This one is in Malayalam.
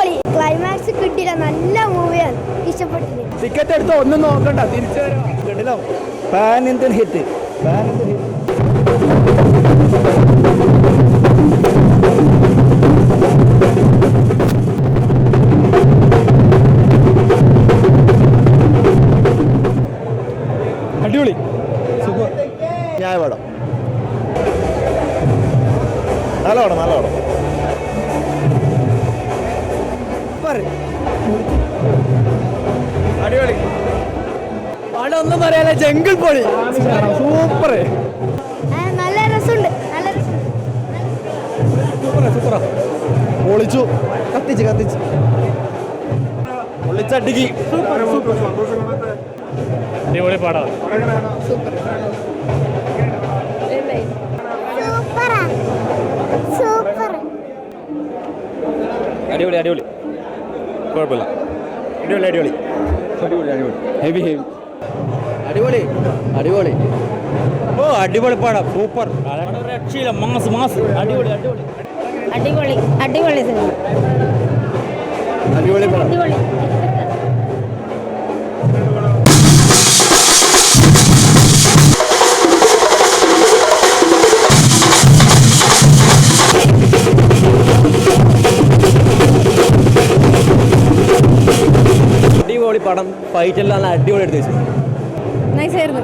അടിപൊളി. ക്ലൈമാക്സ് കിട്ടില്ല നല്ല മൂവിയാണ് ഇഷ്ടപ്പെട്ടില്ല ടിക്കറ്റ് എടുത്ത് ഒന്നും നോക്കണ്ട. തിരിച്ചു വരാം. Pan Indian hit pan Indian hit അടിപൊളി. സൂപ്പർ. ന്യായപാടം നല്ല പടം നല്ല പടം അടിപൊളി. പടം ഒന്നും പറയാല്ല ജംഗിൾ പൊളി. സൂപ്പർ. നല്ല രസമുണ്ട് നല്ല സൂപ്പറാ സൂപ്പറാ പൊളിച്ചു. കത്തിച്ച് കത്തിച്ച്. പൊളിച്ചടിക്ക്. അടിപൊളി പടം. സൂപ്പറാ. സൂപ്പർ. അടിപൊളി അടിപൊളി. കുഴപ്പമില്ല. അടിപൊളി അടിപൊളി. അടിപൊളി അടിപൊളി. ഹെവി ഹെവി അടിപൊളി അടിപൊളി. ഓ അടിപൊളി പടം സൂപ്പർ. രക്ഷയില്ല മാസ് മാസ്. അടിപൊളി അടിപൊളി. അടിപൊളി അടിപൊളി സിനിമ. അടിപൊളി പടം. അടിപൊളി. അടിപൊളി പടം. ഫൈറ്റ് എല്ലാം അടിപൊളി എടുത്ത് വെച്ചു. നൈസായിരുന്നു